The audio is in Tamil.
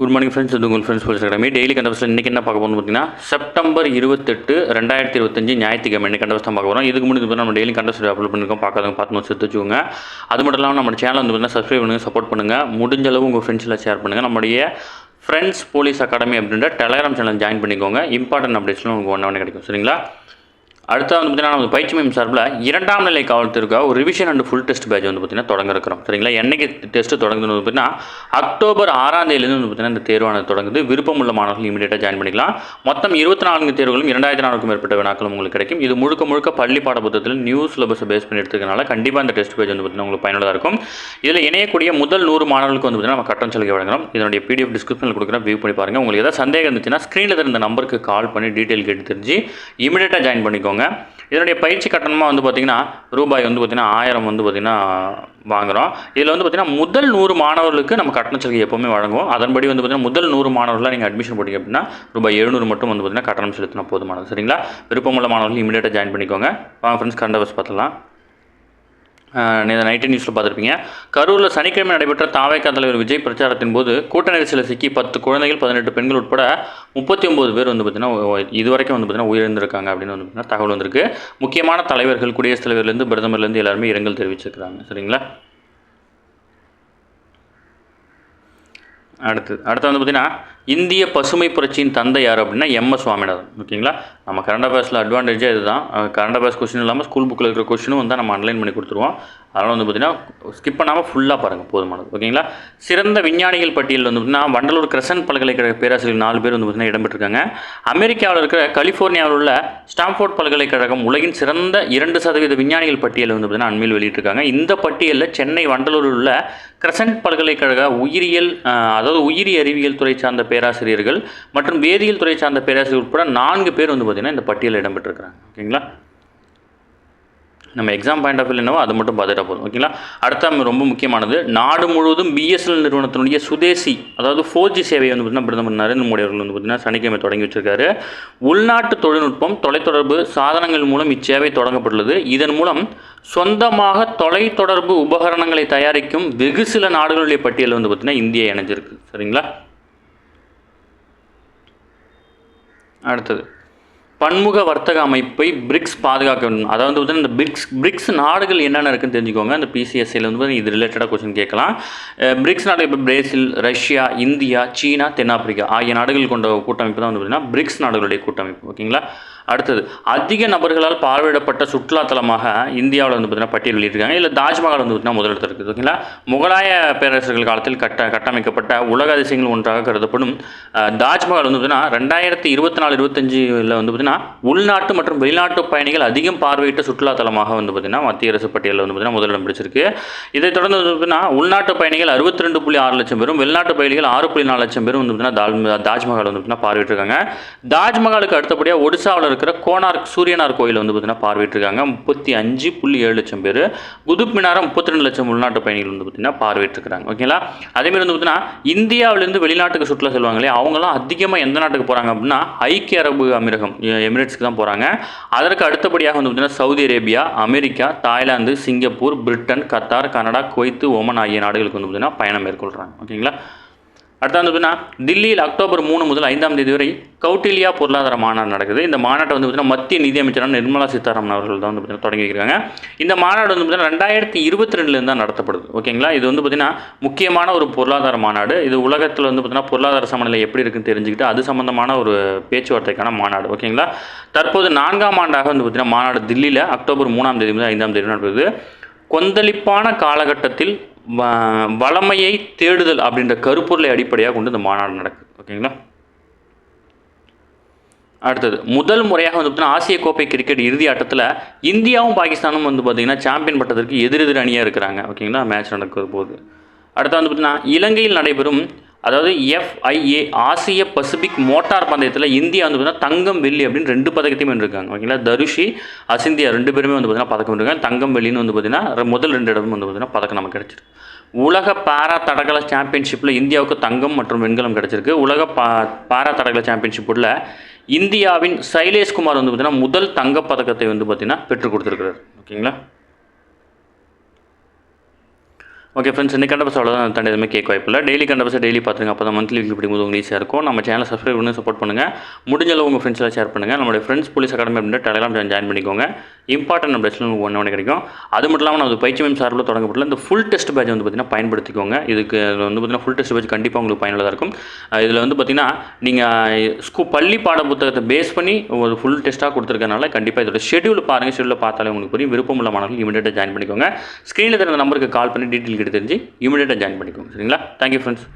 குட் மார்னிங் ஃப்ரெண்ட்ஸ் இது உங்கள் ஃப்ரெண்ட்ஸ் போலீஸ் அகாடமி டெய்லி கண்டவர்ஸில் இன்றைக்கி என்ன பார்க்க போகணும் பார்த்தீங்கன்னா செப்டம்பர் இருபத்தெட்டு ரெண்டாயிரத்தி இருபத்தஞ்சு ஞாயிற்றுக்கிழமை இன்னைக்கு கண்டவர்ஸ் பார்க்க போகிறோம் இதுக்கு முன்னாடி நம்ம டெய்லி கண்டபஸ்ட் அப்லோட் பண்ணிருக்கோம். பார்க்காதவங்க பார்த்து நோட்ஸ் வச்சுக்கோங்க. அது மட்டும் இல்லாமல் நம்ம சேனல் வந்து பார்த்தீங்கன்னா சப்ஸ்கிரைப் பண்ணுங்கள் சப்போர்ட் பண்ணுங்கள் முடிஞ்ச அளவு உங்கள் ஃப்ரெண்ட்ஸில் ஷேர் பண்ணுங்கள் நம்முடைய ஃப்ரெண்ட்ஸ் போலீஸ் அகாடமி அப்படின்ற டெலகிராம் சேனல் ஜாயின் பண்ணிக்கோங்க. இம்பார்ட்டன்ட் அப்டேட்ஸ்லாம் உங்களுக்கு ஒன்று ஒன்று கிடைக்கும். சரிங்களா? அடுத்தது வந்து பார்த்தீங்கன்னா நமக்கு பயிற்சி மையம் சார்பில் இரண்டாம் நிலை காவல்துறைக்காக ஒரு revision and full test batch வந்து பார்த்தீங்கன்னா தொடங்க இருக்கிறோம் சரிங்களா? என்னைக்கு டெஸ்ட் தொடங்குதுன்னு வந்து பார்த்தீங்கன்னா அக்டோபர் ஆறாம் தேதியிலேருந்து வந்து பார்த்தீங்கன்னா இந்த தேர்வானது தொடங்குது. விருப்பமுள்ள மாணவர்கள் இமீடியட்டாக ஜாயின் பண்ணிக்கலாம். மொத்தம் இருபத்தி நான்கு தேர்வுகளும் இரண்டாயிரத்தி நானூறுக்கும் மேற்பட்ட வினாக்களும் உங்களுக்கு கிடைக்கும். இது முழுக்க முழுக்க பள்ளி பாடப்புத்தகத்தில் நியூ சிலபஸை பேஸ் பண்ணி எடுத்துக்கனால கண்டிப்பாக இந்த டெஸ்ட் பேஜ் வந்து பார்த்தீங்கன்னா உங்களுக்கு பயனுள்ளதாக இருக்கும். இதில் இணையக்கூடிய முதல் நூறு மாணவர்களுக்கு வந்து பார்த்தீங்கன்னா நம்ம கட்டணம் சலுகை வழங்குறோம். இதனுடைய பிடிஎஃப் டிஸ்கிரிப்ஷனில் கொடுக்குறேன். வியூ பண்ணி பாருங்கள் உங்களுக்கு ஏதாவது சந்தேகம் இருந்துச்சுன்னா ஸ்க்ரீனில் இருந்த நம்பருக்கு கால் பண்ணி டீட்டெயில் கேட்டு தெரிஞ்சு இமீடியட்டாக ஜாயின் பண்ணிக்கோங்க. இதனுடைய பயிற்சி கட்டணமாக வந்து பார்த்திங்கன்னா ரூபாய் வந்து பார்த்திங்கன்னா ஆயிரம் வந்து பார்த்திங்கன்னா வாங்குகிறோம் இதில் வந்து பார்த்திங்கன்னா முதல் நூறு மாணவர்களுக்கு நம்ம கட்டண சலுகை எப்போவுமே வழங்குவோம் அதன்படி வந்து பார்த்திங்கன்னா முதல் நூறு மாணவர்களாக நீங்கள் அட்மிஷன் போட்டிங்க அப்படின்னா ரூபாய் எழுநூறு மட்டும் வந்து பார்த்திங்கன்னா கட்டணம் செலுத்தினா போதுமானது. சரிங்களா? விருப்பமுள்ள மாணவர்கள் இமீடியட்டாக ஜாயின் பண்ணிக்கோங்க. வாங்க ஃப்ரெண்ட்ஸ் கண்டவர்ஸ் பார்த்துலாம் நைட்டு நியூஸில் பார்த்துருப்பீங்க. கரூரில் சனிக்கிழமை நடைபெற்ற தாவேக்கா தலைவர் விஜய் பிரச்சாரத்தின் போது கூட்ட நெரிசலில் சிக்கி பத்து குழந்தைகள் பதினெட்டு பெண்கள் உட்பட முப்பத்தி ஒம்பது பேர் வந்து பார்த்திங்கன்னா இதுவரைக்கும் வந்து பார்த்திங்கன்னா உயிரிழந்திருக்காங்க அப்படின்னு வந்து பார்த்திங்கன்னா தகவல் வந்திருக்கு. முக்கியமான தலைவர்கள் குடியரசுத் தலைவர்லேருந்து பிரதமர்லேருந்து எல்லாருமே இரங்கல் தெரிவிச்சிருக்கிறாங்க. சரிங்களா? அடுத்து அடுத்து வந்து பார்த்திங்கன்னா இந்திய பசுமை புரட்சியின் தந்தை யார் அப்படின்னா எம்எஸ் சுவாமிநாதன். ஓகேங்களா? நம்ம கரண்ட் அஃபேர்ஸில் அட்வான்டேஜே இதுதான். கரண்ட் அஃபேர்ஸ் கொஸ்டின் இல்லாமல் ஸ்கூல் புக்கில் இருக்கிற கொஸ்டினும் வந்து நம்ம அன்லைன் பண்ணி கொடுத்துருவோம். அதனால் வந்து பார்த்திங்கன்னா ஸ்கிப் பண்ணாமல் ஃபுல்லாக பாருங்கள் போதுமானது. ஓகேங்களா? சிறந்த விஞ்ஞானிகள் பட்டியலில் வந்து பார்த்திங்கன்னா வண்டலூர் கிரசன் பல்கலைக்கழக பேராசிரியர் நாலு பேர் வந்து பார்த்திங்கன்னா இடம்பெற்றிருக்காங்க. அமெரிக்காவில் இருக்கிற கலிஃபோர்னியாவில் உள்ள ஸ்டாம்ஃபோர்ட் பல்கலைக்கழகம் உலகின் சிறந்த இரண்டு சதவீத விஞ்ஞானிகள் பட்டியல் வந்து பார்த்திங்கன்னா அண்மையில் வெளியிட்டிருக்காங்க. இந்த பட்டியலில் சென்னை வண்டலூரில் உள்ள கிரசன்ட் பல்கலைக்கழக உயிரியல் அதாவது உயிரி அறிவியல் துறை சார்ந்த பேராசிரியர்கள் மற்றும் வேதியியல் துறை சார்ந்த பேராசிரியர் உட்பட நான்கு பேர் வந்து பார்த்திங்கன்னா இந்த பட்டியலில் இடம்பெற்றிருக்கிறாங்க. ஓகேங்களா? நம்ம எக்ஸாம் பாயிண்ட் ஆஃப் வியூ என்னவோ அது மட்டும் பார்த்துட்டா போதும். ஓகேங்களா அடுத்த ரொம்ப முக்கியமானது நாடு முழுவதும் பிஎஸ்என்எல் நிறுவனத்தினுடைய சுதேசி அதாவது ஃபோர் ஜி சேவையை வந்து பார்த்திங்கன்னா பிரதமர் நரேந்திர மோடி அவர்கள் வந்து பார்த்திங்கன்னா சனிக்கிழமை தொடங்கி வச்சிருக்காரு. உள்நாட்டு தொழில்நுட்பம் தொலைத்தொடர்பு சாதனங்கள் மூலம் இச்சேவை தொடங்கப்பட்டுள்ளது. இதன் மூலம் சொந்தமாக தொலைத்தொடர்பு உபகரணங்களை தயாரிக்கும் வெகு சில நாடுகளுடைய பட்டியல் வந்து பார்த்திங்கன்னா இந்தியா இணைஞ்சிருக்கு. சரிங்களா? அடுத்தது. பன்முக வர்த்தக அமைப்பை பிரிக்ஸ் பாதுகாக்க வேண்டும் அதாவது வந்து இந்த பிரிக்ஸ் பிரிக்ஸ் நாடுகள் என்னென்ன இருக்குன்னு தெரிஞ்சுக்கோங்க. அந்த பிசிஎஸ்சியில் வந்து இது ரிலேட்டடாக கொஸ்டின் கேட்கலாம். பிரிக்ஸ் நாடு இப்போ பிரேசில் ரஷ்யா இந்தியா சீனா தென்னாப்பிரிக்கா ஆகிய நாடுகள் கொண்ட கூட்டமைப்பு தான் வந்து பார்த்திங்கன்னா பிரிக்ஸ் நாடுகளுடைய கூட்டமைப்பு. ஓகேங்களா? அடுத்தது அதிக நபர்களால் பார்வையிடப்பட்ட சுற்றுலாத்தலமாக இந்தியாவில் வந்து பார்த்தீங்கன்னா பட்டியல் வெளியிட்டிருக்காங்க. இல்லை தாஜ்மஹால் வந்து பார்த்தீங்கன்னா முதலிடத்தில் இருக்குது ஓகேங்களா? முகலாய பேரரசர்கள் காலத்தில் கட்ட கட்டமைக்கப்பட்ட உலக அதிசயங்கள் ஒன்றாக கருதப்படும் தாஜ்மஹால் வந்து பார்த்தீங்கன்னா ரெண்டாயிரத்தி இருபத்தி நாலு இருபத்தஞ்சில் வந்து பார்த்தீங்கன்னா உள்நாட்டு மற்றும் வெளிநாட்டு பயணிகள் அதிகம் பார்வையிட்ட சுற்றுலாத்தலமாக வந்து பார்த்தீங்கன்னா மத்திய அரசு பட்டியலில் வந்து பார்த்தீங்கன்னா முதலிடம் பிடிச்சிருக்கு. இதைத் தொடர்ந்து வந்து பார்த்தீங்கன்னா உள்நாட்டு பயணிகள் அறுபத்தி ரெண்டு புள்ளி ஆறு லட்சம் பேரும் வெளிநாட்டு பயணிகள் ஆறு புள்ளி நாலு லட்சம் பேரும் வந்து பார்த்தீங்கன்னா தாஜ்மஹால் வந்து பார்த்தீங்கன்னா பார்வையிட்டிருக்காங்க. தாஜ்மஹாலுக்கு அடுத்தபடியாக ஒடிசாவில் இருக்கிற கோனார்க் சூரியனார் கோயில் வந்து பார்த்திங்கன்னா பார்வையிட்டிருக்காங்க. முப்பத்தி அஞ்சு புள்ளி ஏழு லட்சம் பேர். குதுப் மினாரம் முப்பத்தி ரெண்டு லட்சம் உள்நாட்டு பயணிகள் வந்து பார்த்திங்கன்னா பார்வையிட்டிருக்காங்க ஓகேங்களா அதேமாதிரி வந்து பார்த்திங்கன்னா இந்தியாவிலேருந்து வெளிநாட்டுக்கு சுற்றுலா செல்வாங்களே அவங்களாம் அதிகமாக எந்த நாட்டுக்கு போகிறாங்க அப்படின்னா ஐக்கிய அரபு அமீரகம் எமிரேட்ஸ்க்கு தான் போகிறாங்க அதற்கு அடுத்தபடியாக வந்து பார்த்திங்கன்னா Saudi Arabia America Thailand Singapore Britain Qatar Canada Kuwait Oman ஆகிய நாடுகளுக்கு வந்து பார்த்திங்கன்னா பயணம் மேற்கொள்கிறாங்க ஓகேங்களா அடுத்து வந்து பார்த்தீங்கன்னா தில்லியில் அக்டோபர் மூணு முதல் ஐந்தாம் தேதி வரை கௌட்டில்யா பொருளாதார மாநாடு நடக்குது. இந்த மாநாட்டை வந்து பார்த்தீங்கன்னா மத்திய நிதியமைச்சரான நிர்மலா சீதாராமன் அவர்கள் தான் வந்து பார்த்தீங்கன்னா தொடங்கி வைக்கிறாங்க இந்த மாநாடு வந்து பார்த்திங்கன்னா ரெண்டாயிரத்தி இருபத்தி ரெண்டுலேருந்து தான் நடத்தப்படுது. ஓகேங்களா? இது வந்து பார்த்தீங்கன்னா முக்கியமான ஒரு பொருளாதார மாநாடு. இது உலகத்தில் வந்து பார்த்திங்கன்னா பொருளாதார சமநிலை எப்படி இருக்குன்னு தெரிஞ்சுக்கிட்டு அது சம்மந்தமான ஒரு பேச்சுவார்த்தைக்கான மாநாடு. ஓகேங்களா? தற்போது நான்காம் ஆண்டாக வந்து பார்த்திங்கன்னா மாநாடு தில்லியில் அக்டோபர் மூணாம் தேதி முதல் ஐந்தாம் தேதி நடக்குது. கொந்தளிப்பான காலகட்டத்தில் வளமையை தேடுதல் அப்படின்ற கருப்பொருளை அடிப்படையாக கொண்டு இந்த மாநாடு நடக்குது. ஓகேங்களா? அடுத்தது முதல் முறையாக வந்து பார்த்தீங்கன்னா ஆசிய கோப்பை கிரிக்கெட் இறுதி ஆட்டத்தில் இந்தியாவும் பாகிஸ்தானும் வந்து பார்த்திங்கன்னா சாம்பியன் பட்டதற்கு எதிரெதிர் அணியாக இருக்கிறாங்க. ஓகேங்களா? மேட்ச் நடக்கிற போது அடுத்து வந்து பார்த்திங்கன்னா இலங்கையில் நடைபெறும் அதாவது எஃப்ஐஏ ஆசிய பசிபிக் மோட்டார் பந்தயத்தில் இந்தியா வந்து பார்த்தீங்கன்னா தங்கம் வெள்ளி அப்படின்னு ரெண்டு பதக்கத்தையும் வென்றிருக்காங்க. ஓகேங்களா? தருஷி அசிந்தியா ரெண்டு பேருமே வந்து பார்த்தீங்கன்னா பதக்கம் வென்றிருக்காங்க. தங்கம் வெள்ளின்னு வந்து பார்த்தீங்கன்னா முதல் ரெண்டு இடமும் வந்து பார்த்தீங்கன்னா பதக்கம் நமக்கு கிடச்சிருக்கு. உலக பாரா தடகள சாம்பியன்ஷிப்பில் இந்தியாவுக்கு தங்கம் மற்றும் வெண்கலம் கிடச்சிருக்கு. உலக பா பாரா தடகள சாம்பியன்ஷிப்பில் இந்தியாவின் சைலேஷ்குமார் வந்து பார்த்திங்கன்னா முதல் தங்கப்பதக்கத்தை வந்து பார்த்திங்கன்னா பெற்றுக் கொடுத்துருக்கிறார். ஓகேங்களா? ஓகே ஃப்ரெண்ட்ஸ் இந்த கண்டபஸ் அவ்வளோதான் தாண்டி எதுவுமே கேட்க வாய்ப்பில்லை டெய்லி கண்டபஸை டெய்லி பார்த்துங்க அப்போ தான் மந்த்லி வீக்லி படிக்கும்போது உங்களுக்கு ஈஸியாக இருக்கும். நம்ம சேனலை சப்ஸ்கிரைப் பண்ணி சப்போர்ட் பண்ணுங்கள் முடிஞ்ச அளவு உங்கள் ஃப்ரெண்ட்ஸில் ஷேர் பண்ணுங்கள் நம்மளுடைய ஃப்ரெண்ட்ஸ் போலீஸ் அகாடமி அப்படின்ற டெலகிராம் ஜாயின் பண்ணிக்கோங்க. இம்பார்ட்டன்ட் பிரச்சனை உங்களுக்கு ஒன்று ஒன்று கிடைக்கும். அது மட்டும் இல்லாமல் நம்ம பயிற்சி மேம் சார்பில் தொடங்கப்பட்டுள்ள இந்த ஃபுல் டெஸ்ட் பேட்ச் வந்து பார்த்திங்கன்னா பயன்படுத்திக்கோங்க. இதுக்கு இது வந்து பார்த்திங்கன்னா ஃபுல் டெஸ்ட் பேட்ச் கண்டிப்பாக உங்களுக்கு பயனுள்ளதாக இருக்கும். இதில் வந்து பார்த்திங்கன்னா நீங்கள் ஸ்கூ பள்ளி பாட புத்தகத்தை பேஸ் பண்ணி ஒரு ஃபுல் டெஸ்ட்டாக கொடுத்துருக்கனால கண்டிப்பாக இதோட ஷெடியூல் பாருங்கள் ஷெடியூல் பார்த்தாலே உங்களுக்கு புரியும். விருப்பமுள்ள மாணவர்கள் இமீடியட்டாக ஜாயின் பண்ணிக்கோங்க. ஸ்க்ரீனில் தெரிந்த நம்பருக்கு கால் பண்ணி டீட்டெயில் கிட்ட தெரிஞ்சு இமீடியட்டாக ஜாயின் பண்ணிக்கோங்க. சரிங்களா? Thank you friends